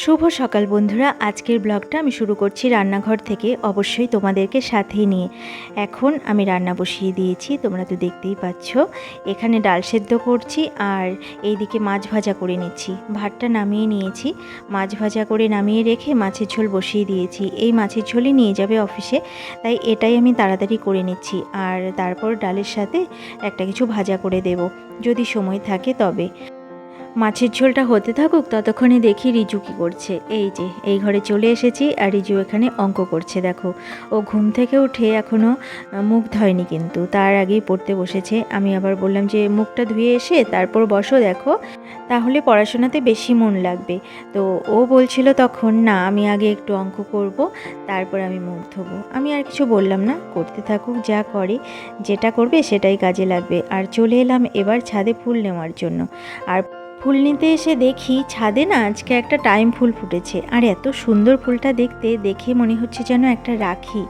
শুভ সকাল বন্ধুরা। আজকের ব্লগটা আমি শুরু করছি রান্নাঘর থেকে। অবশ্যই তোমাদেরকে সাথেই নিয়ে। এখন আমি রান্না বসিয়ে দিয়েছি, তোমরা তো দেখতেই পাচ্ছ। এখানে ডাল সেদ্ধ করছি আর এইদিকে মাছ ভাজা করে নিচ্ছি। ভাতটা নামিয়ে নিয়েছি। মাছ ভাজা করে নামিয়ে রেখে মাছের ঝোল বসিয়ে দিয়েছি। এই মাছের ঝোলই নিয়ে যাবে অফিসে, তাই এটাই আমি তাড়াতাড়ি করে নিচ্ছি। আর তারপর ডালের সাথে একটা কিছু ভাজা করে দেব, যদি সময় থাকে তবে। মাছের ঝোলটা হতে থাকুক, ততক্ষণে দেখি রিজু কী করছে। এই যে, এই ঘরে চলে এসেছি আর রিজু এখানে অঙ্ক করছে, দেখো। ও ঘুম থেকে উঠে এখনও মুখ ধয়নি কিন্তু। তার আগেই পড়তে বসেছে। আমি আবার বললাম যে, মুখটা ধুয়ে এসে তারপর বসো, দেখো। তাহলে পড়াশোনাতে বেশি মন লাগবে। তো ও বলছিল তখন, না, আমি আগে একটু অঙ্ক করব, তারপর আমি মুখ ধোবো। আমি আর কিছু বললাম না, করতে থাকুক, যা করে, যেটা করবে সেটাই কাজে লাগবে। আর চলে এলাম এবার ছাদে ফুল নেওয়ার জন্য। আর ফুল নিতে এসে দেখি ছাদে না আজকে একটা টাইম ফুল ফুটেছে। আর এত সুন্দর ফুলটা দেখতে, দেখে মনে হচ্ছে যেন একটা রাখি।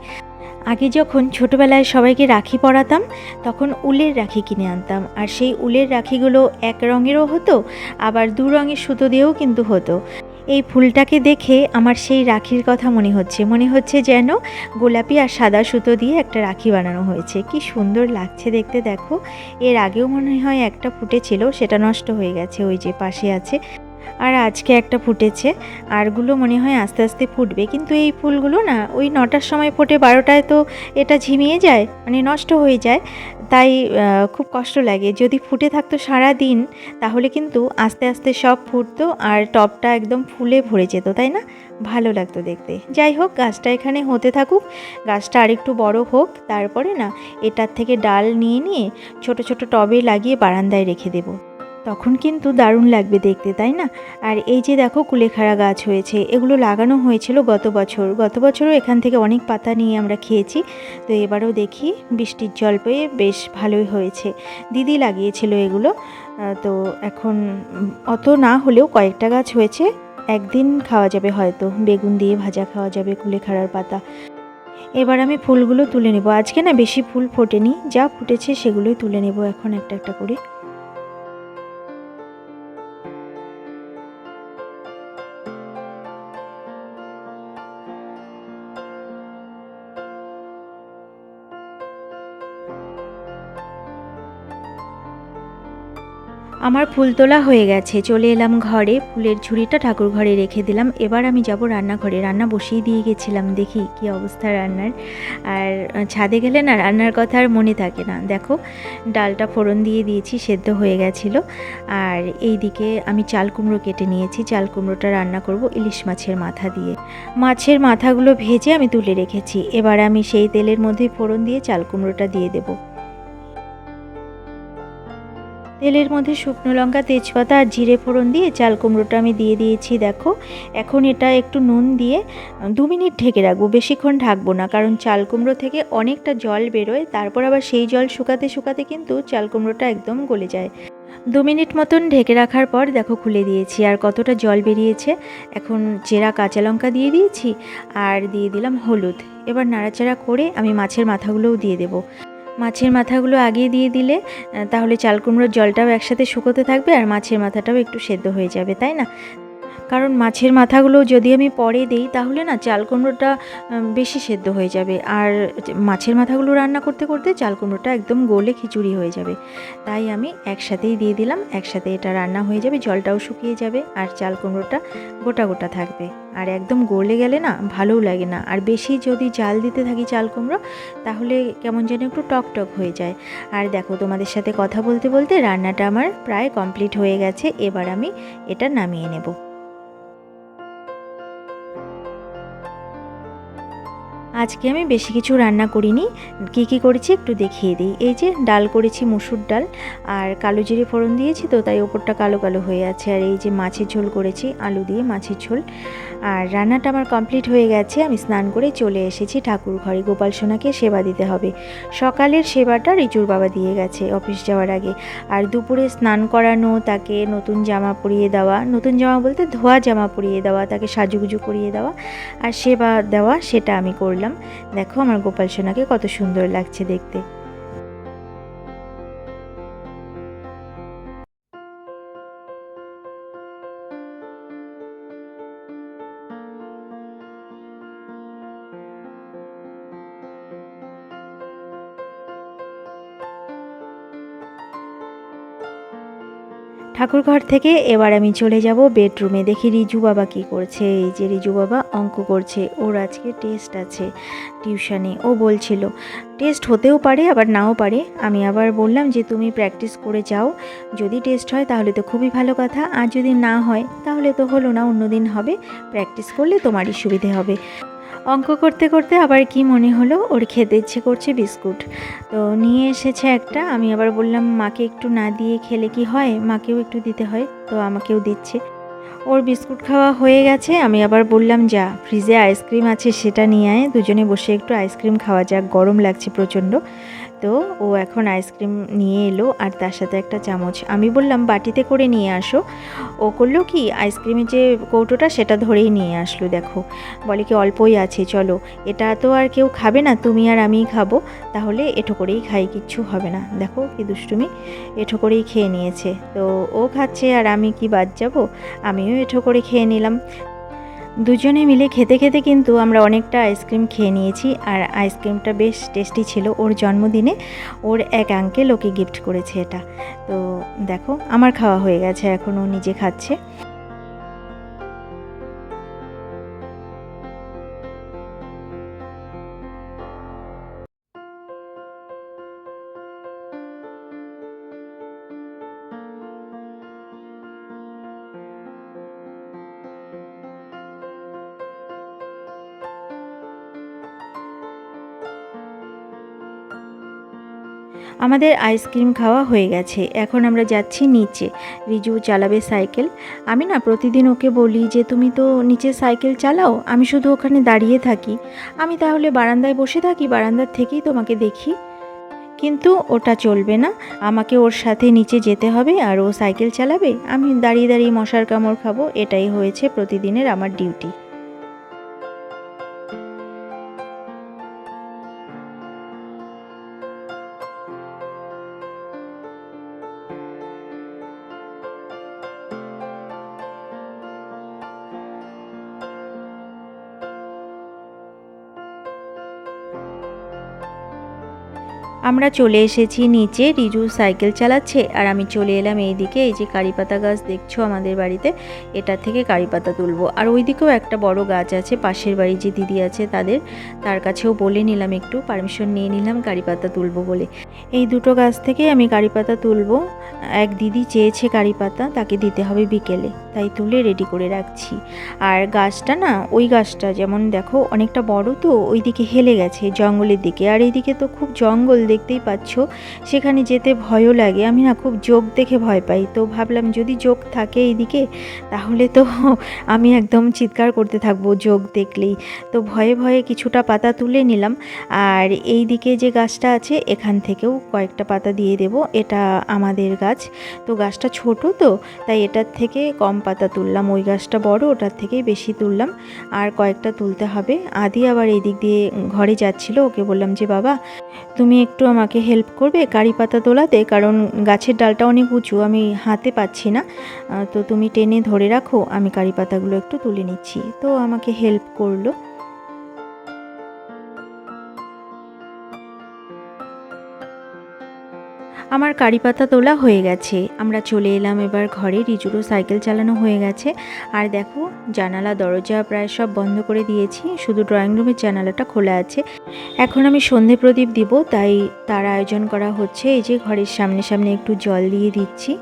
আগে যখন ছোটোবেলায় সবাইকে রাখি পরাতাম, তখন উলের রাখি কিনে আনতাম। আর সেই উলের রাখিগুলো এক রঙেরও হতো, আবার দু রঙের সুতো দিয়েও কিন্তু হতো। এই ফুলটাকে দেখে আমার সেই রাখির কথা মনে হচ্ছে। মনে হচ্ছে যেন গোলাপি আর সাদা সুতো দিয়ে একটা রাখি বানানো হয়েছে। কি সুন্দর লাগছে দেখতে, দেখো। এর আগেও মনে হয় একটা ফুটেছিল, সেটা নষ্ট হয়ে গেছে, ওই যে পাশে আছে। আর আজকে একটা ফুটেছে। আরগুলো মনে হয় আস্তে আস্তে ফুটবে, কিন্তু এই ফুলগুলো না, ওই নটার সময় ফোটে, বারোটায় তো এটা ঝিমিয়ে যায় মানে নষ্ট হয়ে যায়। তাই খুব কষ্ট লাগে। যদি ফুটে থাকতো সারা দিন তাহলে কিন্তু আস্তে আস্তে সব ফুটতো আর টবটা একদম ফুলে ভরে যেত, তাই না? ভালো লাগতো দেখতে। যাই হোক, গাছটা এখানে হতে থাকুক, গাছটা আরেকটু বড় হোক, তারপরে না, এটার থেকে ডাল নিয়ে নিয়ে ছোট ছোট টবে লাগিয়ে বারান্দায় রেখে দেবো। তখন কিন্তু দারুণ লাগবে দেখতে, তাই না? আর এই যে দেখো কুলেখাড়া গাছ হয়েছে, এগুলো লাগানো হয়েছিল গত বছর। গত বছরও এখান থেকে অনেক পাতা নিয়ে আমরা খেয়েছি। তো এবারও দেখি বৃষ্টির জল পেয়ে বেশ ভালোই হয়েছে। দিদি লাগিয়েছিল এগুলো। তো এখন অত না হলেও কয়েকটা গাছ হয়েছে, একদিন খাওয়া যাবে হয়তো। বেগুন দিয়ে ভাজা খাওয়া যাবে কুলেখাড়ার পাতা। এবার আমি ফুলগুলো তুলে নেব। আজকে না বেশি ফুল ফোটেনি, যা ফুটেছে সেগুলোই তুলে নেব এখন একটা একটা করে। আমার ফুল তোলা হয়ে গেছে, চলে এলাম ঘরে। ফুলের ঝুড়িটা ঠাকুর ঘরে রেখে দিলাম। এবার আমি যাব রান্নাঘরে। রান্না বসিয়ে দিয়ে গেছিলাম, দেখি কি অবস্থা রান্নার। আর ছাদে গেলে না রান্নার কথা আর মনে থাকে না। দেখো, ডালটা ফোড়ন দিয়ে দিয়েছি, সেদ্ধ হয়ে গেছিল। আর এই দিকে আমি চাল কুমড়ো কেটে নিয়েছি। চাল কুমড়োটা রান্না করব ইলিশ মাছের মাথা দিয়ে। মাছের মাথাগুলো ভেজে আমি তুলে রেখেছি। এবার আমি সেই তেলের মধ্যে ফোড়ন দিয়ে চাল কুমড়োটা দিয়ে দেবো। তেলের মধ্যে শুকনো লঙ্কা, তেজপাতা আর জিরে ফোড়ন দিয়ে চাল কুমড়োটা আমি দিয়ে দিয়েছি, দেখো। এখন এটা একটু নুন দিয়ে দু মিনিট ঢেকে রাখব, বেশিক্ষণ ঢাকবো না, কারণ চাল কুমড়ো থেকে অনেকটা জল বেরোয়, তারপর আবার সেই জল শুকাতে শুকাতে কিন্তু চাল কুমড়োটা একদম গলে যায়। দু মিনিট মতন ঢেকে রাখার পর দেখো খুলে দিয়েছি, আর কতটা জল বেরিয়েছে। এখন চেরা কাঁচা লঙ্কা দিয়ে দিয়েছি, আর দিয়ে দিলাম হলুদ। এবার নাড়াচাড়া করে আমি মাছের মাথাগুলোও দিয়ে দেবো। মাছের মাথাগুলো আগিয়ে দিয়ে দিলে তাহলে চাল কুমড়োর জলটাও একসাথে শুকোতে থাকবে আর মাছের মাথাটাও একটু সেদ্ধ হয়ে যাবে, তাই না? কারণ মাছের মাথাগুলো যদি আমি পরে দিই, তাহলে না চাল কুমড়োটা বেশি সেদ্ধ হয়ে যাবে। আর মাছের মাথাগুলো রান্না করতে করতে চাল কুমড়োটা একদম গোলে খিচুড়ি হয়ে যাবে। তাই আমি একসাথেই দিয়ে দিলাম, একসাথে এটা রান্না হয়ে যাবে, জলটাও শুকিয়ে যাবে আর চাল কুমড়োটা গোটা গোটা থাকবে। আর একদম গলে গেলে না ভালোও লাগে না। আর বেশি যদি জাল দিতে থাকি চাল কুমড়ো তাহলে কেমন যেন একটু টক টক হয়ে যায়। আর দেখো তোমাদের সাথে কথা বলতে বলতে রান্নাটা আমার প্রায় কমপ্লিট হয়ে গেছে। এবার আমি এটা নামিয়ে নেব। আজকে আমি বেশি কিছু রান্না করিনি। কী কী করেছি একটু দেখিয়ে দিই। এই যে ডাল করেছি, মুসুর ডাল আর কালো জিরে ফোড়ন দিয়েছি তো তাই ওপরটা কালো কালো হয়ে আছে। আর এই যে মাছের ঝোল করেছি, আলু দিয়ে মাছের ঝোল। আর রান্নাটা আমার কমপ্লিট হয়ে গেছে। আমি স্নান করে চলে এসেছি ঠাকুর ঘরে। গোপাল সোনাকে সেবা দিতে হবে। সকালের সেবাটা রিচুর বাবা দিয়ে গেছে অফিস যাওয়ার আগে। আর দুপুরে স্নান করানো, তাকে নতুন জামা পরিয়ে দেওয়া, নতুন জামা বলতে ধোয়া জামা পরিয়ে দেওয়া, তাকে সাজুগুজু করিয়ে দেওয়া আর সেবা দেওয়া সেটা আমি করলাম। দেখো আমার গোপাল সোনাকে কত সুন্দর লাগছে দেখতে। ঠাকুরঘর থেকে এবার আমি চলে যাব বেডরুমে। দেখি রিজু বাবা কি করছে। এই যে রিজু বাবা অঙ্ক করছে। ওর আজকে টেস্ট আছে টিউশানে। ও বলছিল, টেস্ট হতেও পারে, আবার নাও পারে। আমি আবার বললাম যে, তুমি প্র্যাকটিস করে যাও। যদি টেস্ট হয় তাহলে তো খুবই ভালো কথা। আর যদি না হয় তাহলে তো হলো না অন্য দিন হবে। প্র্যাকটিস করলে তোমারই সুবিধে হবে। অঙ্ক করতে করতে আবার কি মনে হলো? ওর খেতে ইচ্ছে করছে বিস্কুট। তো নিয়ে এসেছে একটা। আমি আবার বললাম, মাকে একটু না দিয়ে খেলে কি হয়? মাকেও একটু দিতে হয়। তো আমাকেও দিচ্ছে। ওর বিস্কুট খাওয়া হয়ে গেছে। আমি আবার বললাম, যা, ফ্রিজে আইসক্রিম আছে, সেটা নিয়ে আয়। দুজনে বসে একটু আইসক্রিম খাওয়া যাক। গরম লাগছে প্রচণ্ড। তো ও এখন আইসক্রিম নিয়ে এলো আর তার সাথে একটা চামচ। আমি বললাম, বাটিতে করে নিয়ে আসো। ও করল কি, আইসক্রিমের যে কৌটোটা সেটা ধরেই নিয়ে আসলো, দেখো। বলে কি, অল্পই আছে, চলো। এটা তো আর কেউ খাবে না, তুমি আর আমিই খাব। তাহলে এঠো করেই খাই, কিচ্ছু হবে না। দেখো কি দুষ্টুমি, এঠো করেই খেয়ে নিয়েছে। তো ও খাচ্ছে, আর আমি কি বাদ যাব? আমিও এঠো করে খেয়ে নিলাম। দুজনে মিলে খেতে খেতে কিন্তু আমরা অনেকটা আইসক্রিম খেয়ে নিয়েছি, আর আইসক্রিমটা বেশ টেস্টি ছিল ওর জন্মদিনে। ওর এক আঙ্কেল ওকে গিফট করেছে এটা। তো দেখো, আমার খাওয়া হয়ে গেছে, এখন ও নিজে খাচ্ছে। আমাদের আইসক্রিম খাওয়া হয়ে গেছে। এখন আমরা যাচ্ছি নিচে। রিজু চালাবে সাইকেল। আমি না প্রতিদিন ওকে বলি যে, তুমি তো নিচে সাইকেল চালাও, আমি শুধু ওখানে দাঁড়িয়ে থাকি। আমি তাহলে বারান্দায় বসে থাকি, বারান্দার থেকেই তোমাকে দেখি। কিন্তু ওটা চলবে না। আমাকে ওর সাথে নিচে যেতে হবে আর ও সাইকেল চালাবে। আমি দাঁড়িয়ে দাঁড়িয়ে মশার কামড় খাব, এটাই হয়েছে প্রতিদিনের আমার ডিউটি। আমরা চলে এসেছি নিচে, রিজু সাইকেল চালাচ্ছে, আর আমি চলে এলাম এইদিকে, এই যে কারিপাতা গাছ দেখছ আমাদের বাড়িতে এটা থেকে কারিপাতা তুলবো। আর ওই দিকেও একটা বড় গাছ আছে, পাশের বাড়ি যে দিদি আছে তাদের, তার কাছেও বলে নিলাম একটু, পারমিশন নিয়ে নিলাম কারিপাতা তুলবো বলে। এই দুটো গাছ থেকে আমি কারিপাতা তুলবো। এক দিদি চেয়েছে কারিপাতা তাকে দিতে হবে বিকেলে, তাই তুলে রেডি করে রাখছি। আর গাছটা না, ওই গাছটা যেমন দেখো অনেকটা বড় তো ওই দিকে হেলে গেছে জঙ্গলের দিকে। আর এইদিকে তো খুব জঙ্গল দেখতেই পাচ্ছ, সেখানে যেতে ভয়ও লাগে। আমি না খুব যোগ দেখে ভয় পাই। তো ভাবলাম যদি যোগ থাকে এইদিকে, তাহলে তো আমি একদম চিৎকার করতে থাকব যোগ দেখলেই। তো ভয়ে ভয়ে কিছুটা পাতা তুলে নিলাম। আর এই দিকে যে গাছটা আছে, এখান থেকেও কয়েকটা পাতা দিয়ে দেব। এটা আমাদের গাছ। তো গাছটা ছোট তো, তাই এটার থেকে কম পাতা তুললাম। ওই গাছটা বড়, ওটার থেকে বেশি তুললাম। আর কয়েকটা তুলতে হবে। আদি আবার এই দিক দিয়ে ঘরে যাচ্ছিল। ওকে বললাম যে, বাবা, তুমি একটু আমাকে হেল্প করবে, কারি পাতা তোলাতে, কারণ গাছের ডালটা অনেক উঁচু, আমি হাতে পাচ্ছি না। তো তুমি টেনে ধরে রাখো, আমি কারি পাতাগুলো একটু তুলে নিচ্ছি। তো আমাকে হেল্প করল। আমার কারি পাতা তোলা হয়ে গেছে। আমরা চলে এলাম এবার ঘরে। রিজুরও সাইকেল চালানো হয়ে গেছে। আর দেখো, জানালা, দরজা প্রায় সব বন্ধ করে দিয়েছি। শুধু ড্রয়িং রুমের জানালাটা খোলা আছে। এখন আমি সন্ধে প্রদীপ দিব, তাই তার আয়োজন করা হচ্ছে। এই যে ঘরের সামনে সামনে একটু জল দিয়ে দিচ্ছি।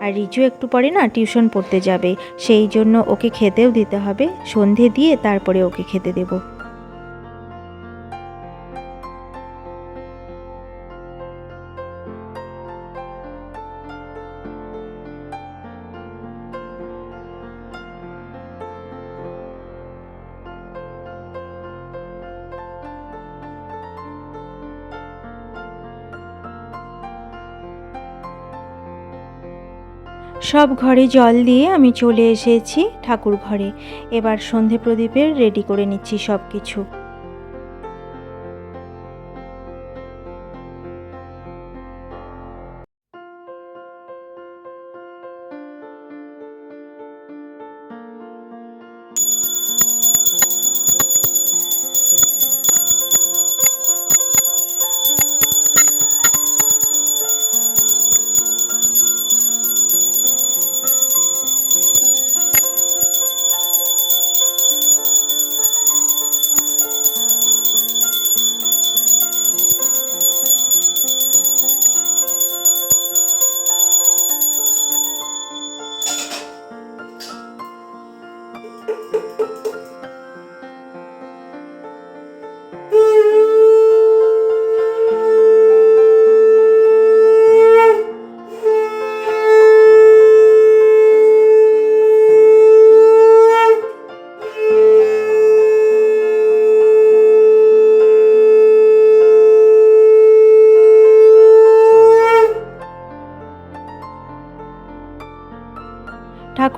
আর রিজু একটু পরে না টিউশন পড়তে যাবে। সেই জন্য ওকে খেতেও দিতে হবে। সন্ধে দিয়ে তারপরে ওকে খেতে দেবো। সব ঘরে জল দিয়ে আমি চলে এসেছি ঠাকুর ঘরে এবার সন্ধে প্রদীপের রেডি করে নিচ্ছি সব কিছু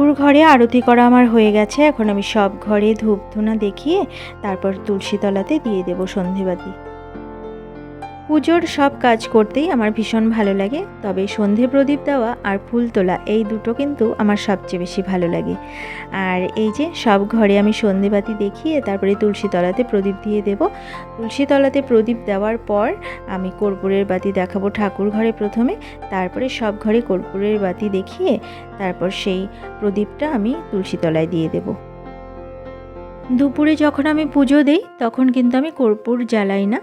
ঠাকুর ঘরে আরতি করা আমার হয়ে গেছে। এখন আমি সব ঘরে ধূপ ধুনা দেখিয়ে তারপর তুলসীতলাতে দিয়ে দেবো সন্ধেবাতি। পুজোর সব কাজ করতেই আমার ভীষণ ভালো লাগে। তবে সন্ধে প্রদীপ দেওয়া আর ফুল তোলা এই দুটো কিন্তু আমার সবচেয়ে বেশি ভালো লাগে। আর এই যে সব ঘরে আমি সন্ধেবাতি দেখিয়ে তারপরে তুলসীতলাতে প্রদীপ দিয়ে দেব। তুলসীতলাতে প্রদীপ দেওয়ার পর আমি কর্পূরের বাতি দেখাবো ঠাকুর ঘরে প্রথমে। তারপরে সব ঘরে কর্পূরের বাতি দেখিয়ে তারপর সেই প্রদীপটা আমি তুলসীতলায় দিয়ে দেবো। দুপুরে যখন আমি পুজো দিই, তখন কিন্তু আমি কর্পূর জ্বালাই না।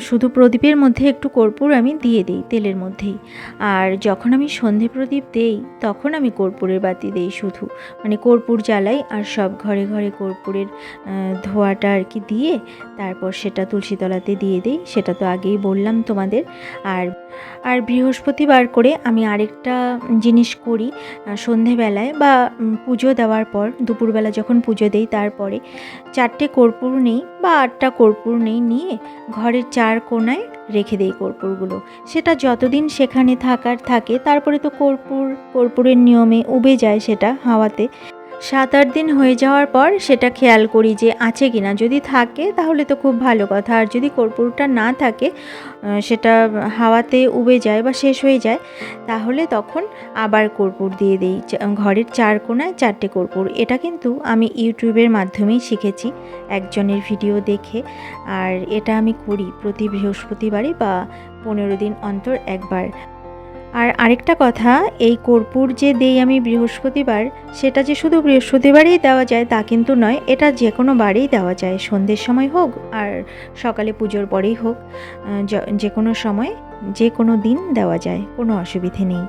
শুধু প্রদীপের মধ্যে একটু কর্পূর আমি দিয়ে দিই, তেলের মধ্যেই। আর যখন আমি সন্ধে প্রদীপ দেই, তখন আমি কর্পূরের বাতি দেই শুধু। মানে কর্পূর জ্বালাই আর সব ঘরে ঘরে কর্পূরের ধোয়াটা আর কি দিয়ে তারপর সেটা তুলসীতলাতে দিয়ে দিই। সেটা তো আগেই বললাম তোমাদের। আর আর বৃহস্পতিবার করে আমি আরেকটা জিনিস করি সন্ধেবেলায় বা পুজো দেওয়ার পর, দুপুরবেলা যখন পুজো দেই, তারপরে চারটে কর্পূর নেই বা আটটা কর্পূর নেই নিয়ে ঘরের চার কোনায় রেখে দেই কর্পূরগুলো। সেটা যতদিন সেখানে থাকার থাকে, তারপরে তো কর্পূর, কর্পূরের নিয়মে উবে যায় সেটা হাওয়াতে। সাত আট দিন হয়ে যাওয়ার পর সেটা খেয়াল করি যে আছে কি না যদি থাকে, তাহলে তো খুব ভালো কথা। আর যদি কর্পূরটা না থাকে সেটা হাওয়াতে উবে যায় বা শেষ হয়ে যায়, তাহলে তখন আবার কর্পূর দিয়ে দিই। ঘরের চার কোনায় চারটে কর্পূর। এটা কিন্তু আমি ইউটিউবের মাধ্যমেই শিখেছি, একজনের ভিডিও দেখে। আর এটা আমি করি প্রতি বৃহস্পতিবারই বা পনেরো দিন অন্তর একবার। আর আরেকটা কথা, এই কর্পূর যে দেই আমি বৃহস্পতিবার, সেটা যে শুধু বৃহস্পতিবারেই দেওয়া যায় তা কিন্তু নয়, এটা যে কোনো বারেই দেওয়া যায়, সন্ধ্যের সময় হোক আর সকালে পুজোর পরেই হোক যে কোনো সময়, যে কোনো দিন দেওয়া যায়, কোনো অসুবিধে নেই।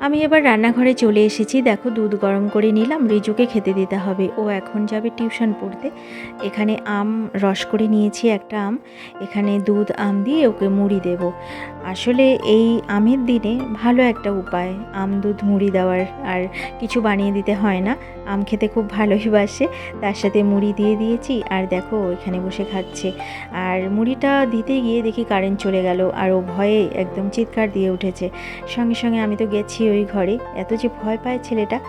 আমি এবার রান্নাঘরে চলে এসেছি। দেখো দুধ গরম করে নিলাম, রিজুকে খেতে দিতে হবে। ও এখন যাবে টিউশন পড়তে। এখানে আম রস করে নিয়েছি একটা আম। এখানে দুধ, আম দিয়ে ওকে মুড়ি দেব। আসলে এই আমের দিনে ভালো একটা উপায়, আম দুধ মুড়ি দেওয়ার। আর কিছু বানিয়ে দিতে হয় না। আম খেতে খুব ভালোই বাসে। তার সাথে মুড়ি দিয়ে দিয়েছি আর দেখো এখানে বসে খাচ্ছে। আর মুড়িটা দিতে গিয়ে দেখি কারেন্ট চলে গেল। আর ও ভয়ে একদম চিৎকার দিয়ে উঠেছে। সঙ্গে সঙ্গে আমি তো গেছি ওই ঘরে। এত যে ভয় পায় ছেলেটা।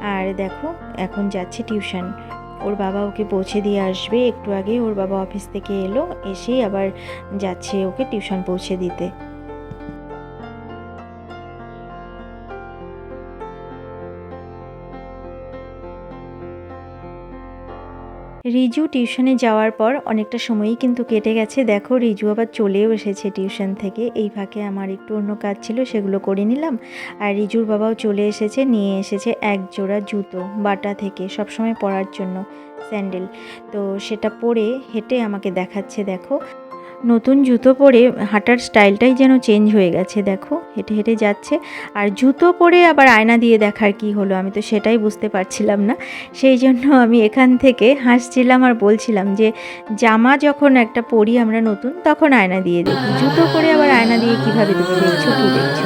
আর দেখো, এখন যাচ্ছে টিউশন। ওর বাবা ওকে পৌঁছে দিয়ে আসবে। একটু আগে ওর বাবা অফিস থেকে এলো। এসেই আবার যাচ্ছে ওকে টিউশন পৌঁছে দিতে। রিজু টিউশনে যাওয়ার পর অনেকটা সময়ই কিন্তু কেটে গেছে। দেখো, রিজু আবার চলেও এসেছে টিউশন থেকে। এই ফাঁকে আমার একটু অন্য কাজ ছিল, সেগুলো করে নিলাম। আর রিজুর বাবাও চলে এসেছে, নিয়ে এসেছে এক জোড়া জুতো, বাটা থেকে, সবসময় পরার জন্য স্যান্ডেল। তো সেটা পরে হেঁটে আমাকে দেখাচ্ছে, দেখো। নতুন জুতো পরে হাঁটার স্টাইলটাই যেন চেঞ্জ হয়ে গেছে, দেখো, হেঁটে হেঁটে যাচ্ছে। আর জুতো পরে আবার আয়না দিয়ে দেখার কি হলো, আমি তো সেটাই বুঝতে পারছিলাম না। সেই জন্য আমি এখান থেকে হাসছিলাম আর বলছিলাম যে, জামা যখন একটা পরি আমরা নতুন, তখন আয়না দিয়ে দেখি। জুতো পরে আবার আয়না দিয়ে কীভাবে তুমি দেখছ কী দেখছ?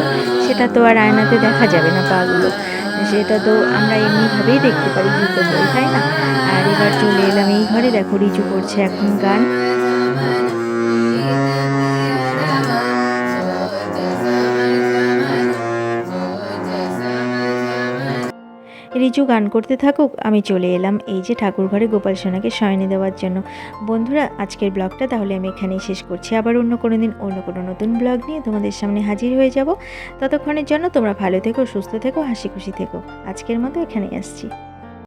সেটা তো আর আয়নাতে দেখা যাবে না পাগুলো সেটা তো আমরা এমনিভাবেই দেখতে পারি, জুতো পরে, তাই না? আর এবার চলে এলাম এই ঘরে, দেখো রিচু করছে এখন গান। রিজু গান করতে থাকুক, আমি চলে এলাম এই যে ঠাকুর ঘরে গোপাল সোনাকে শয়নে দেওয়ার জন্য। বন্ধুরা, আজকের ব্লগটা তাহলে আমি এখানেই শেষ করছি। আবার অন্য কোনো দিন, অন্য কোনো নতুন ব্লগ নিয়ে তোমাদের সামনে হাজির হয়ে যাব। ততক্ষণের জন্য তোমরা ভালো থেকো, সুস্থ থেকো, হাসি খুশি থেকো। আজকের মতো এখানেই আসছি।